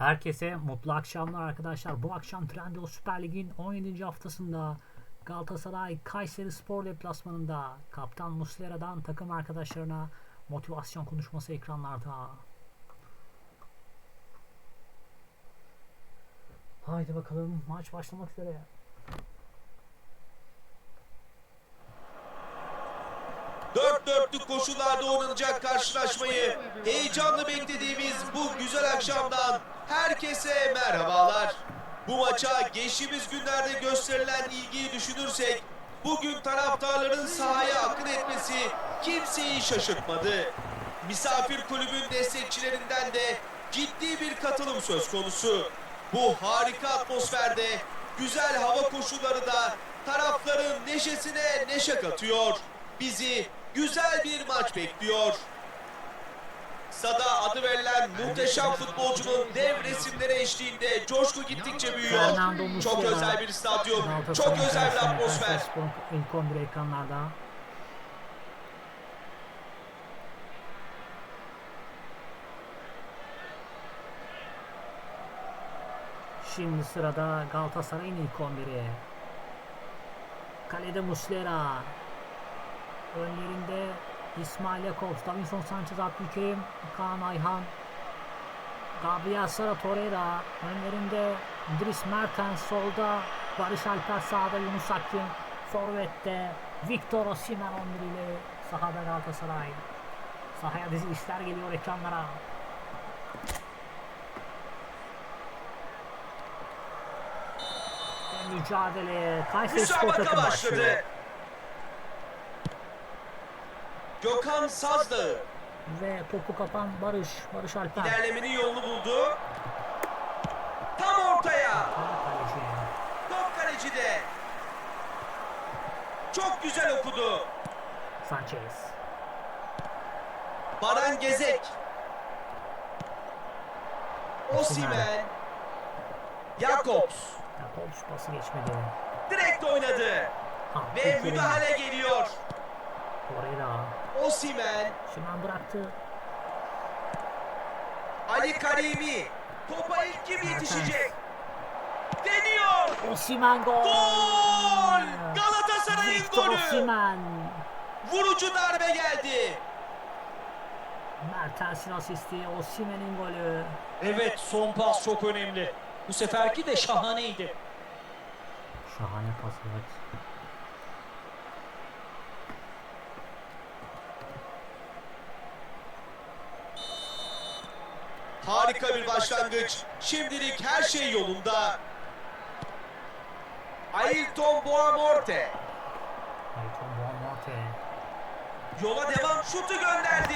Herkese mutlu akşamlar arkadaşlar. Bu akşam Trendyol Süper Lig'in 17. haftasında Galatasaray Kayseri Spor deplasmanında Kaptan Muslera'dan takım arkadaşlarına motivasyon konuşması ekranlarda. Haydi bakalım maç başlamak üzere. Dört dörtlük koşullarda oynanacak karşılaşmayı heyecanla beklediğimiz bu güzel akşamdan herkese merhabalar. Bu maça geçtiğimiz günlerde gösterilen ilgiyi düşünürsek bugün taraftarların sahaya akın etmesi kimseyi şaşırtmadı. Misafir kulübün destekçilerinden de ciddi bir katılım söz konusu. Bu harika atmosferde güzel hava koşulları da tarafların neşesine neşe katıyor. Bizi güzel bir maç bekliyor. Sada adı verilen muhteşem futbolcunun dev resimleri eşliğinde coşku gittikçe büyüyor. Çok özel bir stadyum, çok özel bir atmosfer. İlk 11 ekranlarda. Şimdi sırada Galatasaray'ın ilk 11'i. Kalede Muslera. Önlerinde İsmail Jakobs, Davinson Sanchez, Abdülkerim, Kaan Ayhan, Gabriel Sara Torreira önlerinde Dries Mertens solda Barış Alper sağda Yunus Akgün Forvet'te Victor Osimhen 11 ile sahada Galatasaray. Sahaya dizilişler geliyor ekranlara. Ve mücadele. Kayseri Spor takım başladı. başlıyor Gökhan Sazdağ ve topu kapan Barış Barış Alper ilerlemenin yolunu buldu. Tam ortaya. Kaleci. Top kalecide. Çok güzel okudu. Sanchez Baran Gezek. Osimen. Jakobs. Jakobs pası geçmedi Direkt oynadı. Ve Abdülkerim. müdahale geliyor. Torreira Osimen. Şimen bıraktı. Ali Karimi. Topa ilk kim yetişecek? Deniyor. Osimhen gol. Gol! Galatasaray'ın golü. Osimhen. Vurucu darbe geldi. Mertens'in asisti. Osimhen'in golü. Evet son pas çok önemli. Bu seferki de şahaneydi. Şahane pas evet. Harika bir başlangıç. Şimdilik her şey yolunda. Ailton Boamorte. Ayrton Bonmote. Yola devam şutu gönderdi.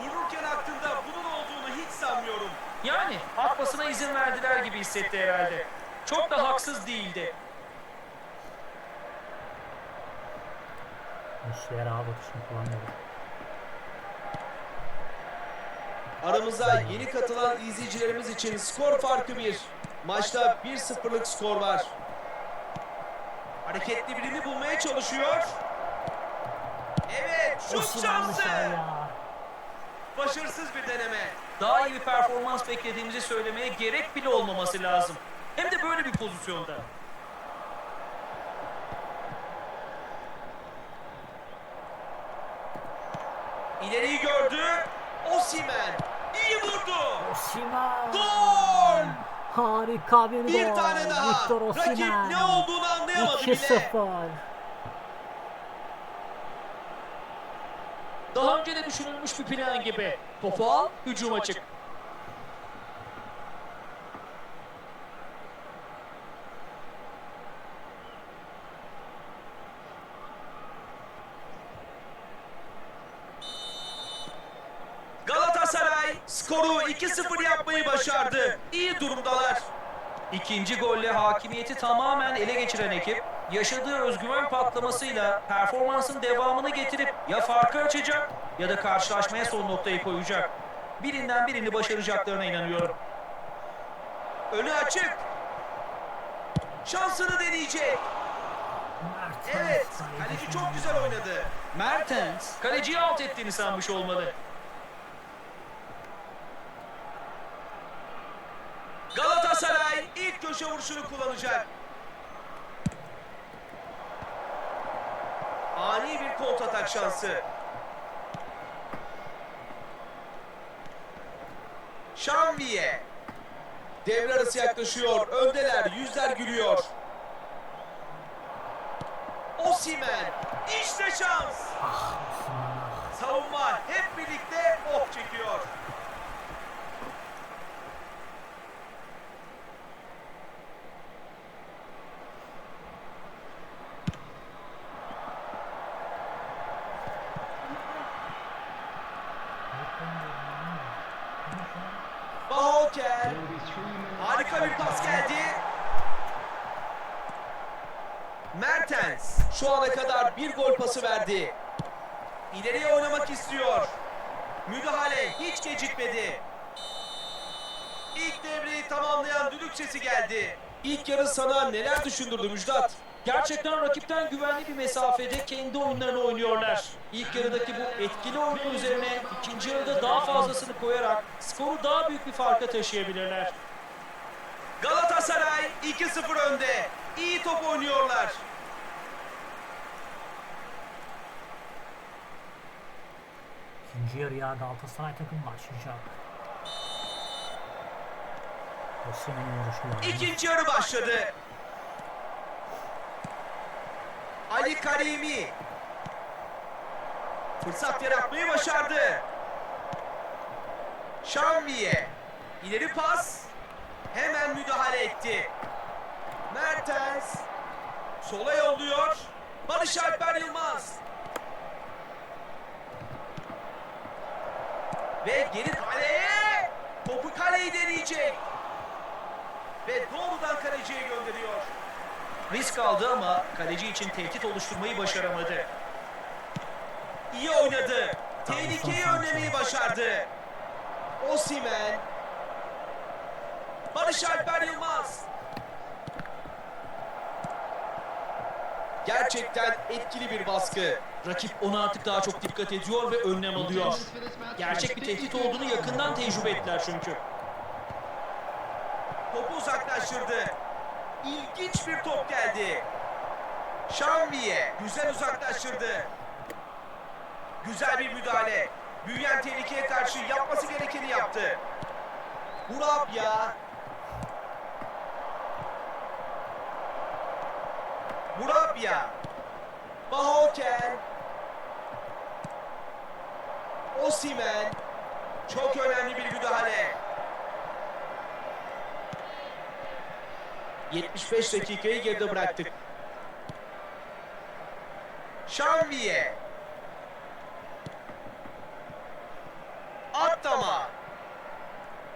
Vururken aklında bunun olduğunu hiç sanmıyorum. Yani atmasına izin verdiler gibi hissetti herhalde. Çok da haksız değildi. Muslera batışını kullanıyor. Aramıza yeni katılan izleyicilerimiz için skor farkı bir. Maçta 1-0'lık skor var. Hareketli birini bulmaya çalışıyor. Evet, şut şansı. dışarıya. Başarısız bir deneme. Daha iyi bir performans beklediğimizi söylemeye gerek bile olmaması lazım. Hem de böyle bir pozisyonda. İleriyi gördü. Osimen iyi vurdu. Osimhen. Gol! Harika bir, Bir gol. tane daha. Victor Rakip Osimhen. ne olduğunu anlayamadı bile. 2-0. Daha önce de düşünülmüş bir plan gibi. Topu al, hücum açık. Galatasaray skoru 2-0 yapmayı başardı. İyi durumdalar. İkinci golle hakimiyeti tamamen ele geçiren ekip, yaşadığı özgüven patlamasıyla performansın devamını getirip ya farkı açacak ya da karşılaşmaya son noktayı koyacak. Birinden birini başaracaklarına inanıyorum. Önü açık. Şansını deneyecek. Mertens. Evet, kaleci çok güzel oynadı. Mertens, kaleciyi alt ettiğini sanmış olmalı. İlk köşe vuruşunu kullanacak. Ani bir kontratak şansı. Şanviye. Devre arası yaklaşıyor. Öndeler. Yüzler gülüyor. Osimen. İşte şans. Ah ah. Savunma hep birlikte ok çekiyor. Bahoker. Harika bir pas geldi. Mertens şu ana kadar bir gol pası verdi. İleriye oynamak istiyor. Müdahale hiç gecikmedi. İlk devreyi tamamlayan düdük sesi geldi. İlk yarı sana neler düşündürdü Müjdat? Gerçekten rakipten güvenli bir mesafede kendi oyunlarını oynuyorlar. İlk yarıdaki bu etkili oyunun üzerine ikinci yarıda daha fazlasını koyarak skoru daha büyük bir farka taşıyabilirler. Galatasaray 2-0 önde. İyi top oynuyorlar. İkinci yarıya Galatasaray takım başlayacak. İkinci yarı başladı. Ali Karimi fırsat yaratmayı başardı. Şanviye ileri pas hemen müdahale etti. Mertens sola yolluyor. Barış Alper Yılmaz ve geri kaleye topu kaleyi deneyecek ve doğrudan kaleciye gönderiyor. Risk aldı ama kaleci için tehdit oluşturmayı başaramadı. İyi oynadı. Tehlikeyi önlemeyi başardı. Osimen. Barış Alper Yılmaz. Gerçekten etkili bir baskı. Rakip ona artık daha çok dikkat ediyor ve önlem alıyor. Gerçek bir tehdit olduğunu yakından tecrübe ettiler çünkü. Topu uzaklaştırdı. İlginç bir top geldi. Şanviye güzel uzaklaştırdı. Güzel bir müdahale. Büyüyen tehlikeye karşı yapması gerekeni yaptı. Burabya. Burabya. Bahoken. Osimen. Çok önemli bir müdahale. 75 dakikayı geride bıraktık. Şanviye. Atlama.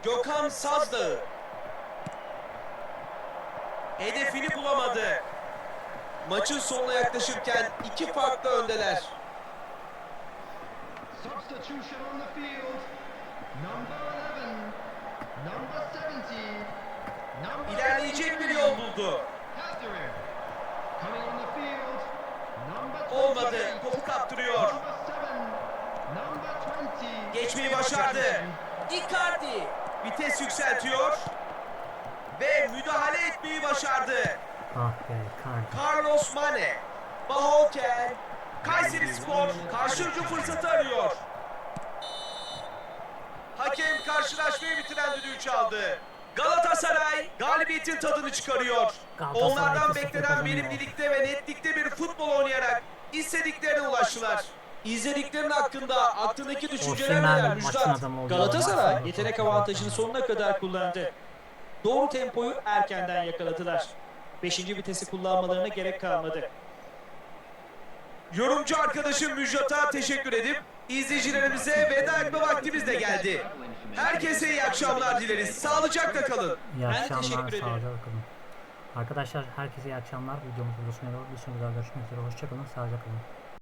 Gökhan Sazdağı. Hedefini bulamadı. Maçın sonuna yaklaşırken iki farklı öndeler. Substitution on the field. Number 11. Number 70. İlerleyecek bir 83. yol buldu. Olmadı. 28. Topu kaptırıyor. Number 7. Number 20. Geçmeyi başardı. Icardi vites yükseltiyor ve müdahale etmeyi başardı. Ah be. Carlos Mane, Bahoken, Kayseri Spor karşıcı fırsatı arıyor. Hakem karşılaşmayı bitiren düdüğü çaldı. Galatasaray galibiyetin tadını çıkarıyor. Onlardan 2-0 beklenen verimlilikte ve netlikte bir futbol oynayarak istediklerine ulaştılar. İzlediklerin hakkında aklındaki düşünceler neler Müjdat? Galatasaray yetenek avantajını sonuna kadar kullandı. Doğru tempoyu erkenden yakaladılar. Beşinci vitesi kullanmalarına gerek kalmadı. Yorumcu arkadaşım Müjdat'a teşekkür edip izleyicilerimize veda etme vaktimiz de geldi. Herkese iyi akşamlar dileriz. Sağlıcakla kalın. İyi Ben akşamlar. teşekkür ederim. Sağlıcakla kalın. Arkadaşlar herkese iyi akşamlar. Videomuz burada sona eriyor. Bir sonraki videoda görüşmek üzere. Hoşçakalın. Sağlıcakla kalın.